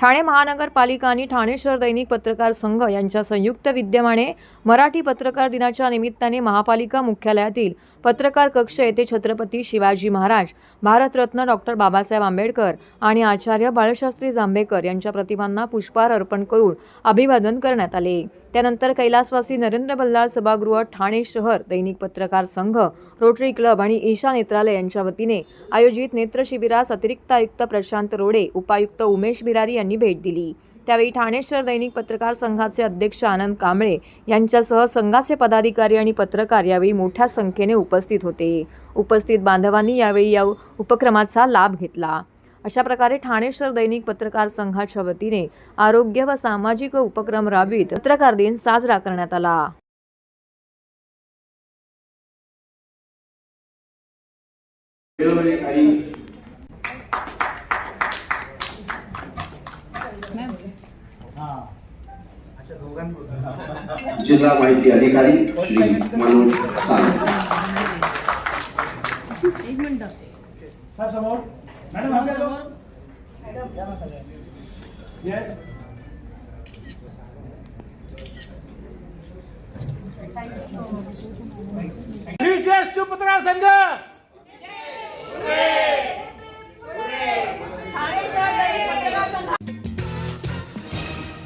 ठाणे महानगरपालिका आणि ठाणे शहर दैनिक पत्रकार संघ यांच्या संयुक्त विद्यमाने मराठी पत्रकार दिनाच्या निमित्ताने महापालिका मुख्यालयातील पत्रकार कक्ष येथे छत्रपती शिवाजी महाराज भारतरत्न डॉक्टर बाबासाहेब आंबेडकर आणि आचार्य बाळशास्त्री जांभेकर यांच्या प्रतिमांना पुष्पहार अर्पण करून अभिवादन करण्यात आले. त्यानंतर कैलासवासी नरेंद्र बल्लाळ सभागृह ठाणे शहर दैनिक पत्रकार संघ रोटरी क्लब आणि ईशा नेत्रालय यांच्या वतीने आयोजित नेत्र शिबिरास अतिरिक्त आयुक्त प्रशांत रोडे उपायुक्त उमेश बिरारी यांनी भेट दिली. त्यावेळी ठाणे शहर दैनिक पत्रकार संघाचे अध्यक्ष आनंद कांबळे यांच्यासह संघाचे पदाधिकारी आणि पत्रकार यावेळी मोठ्या संख्येने उपस्थित होते. उपस्थित बांधवांनी यावेळी या उपक्रमाचा लाभ घेतला. अशा प्रकारे ठाणे शहर दैनिक पत्रकार संघाच्या वतीने आरोग्य व सामाजिक उपक्रम राबवित पत्रकार दिन साजरा करण्यात आला. वेळोवेळी जिल्हा माहिती अधिकारी श्री मनोज संघ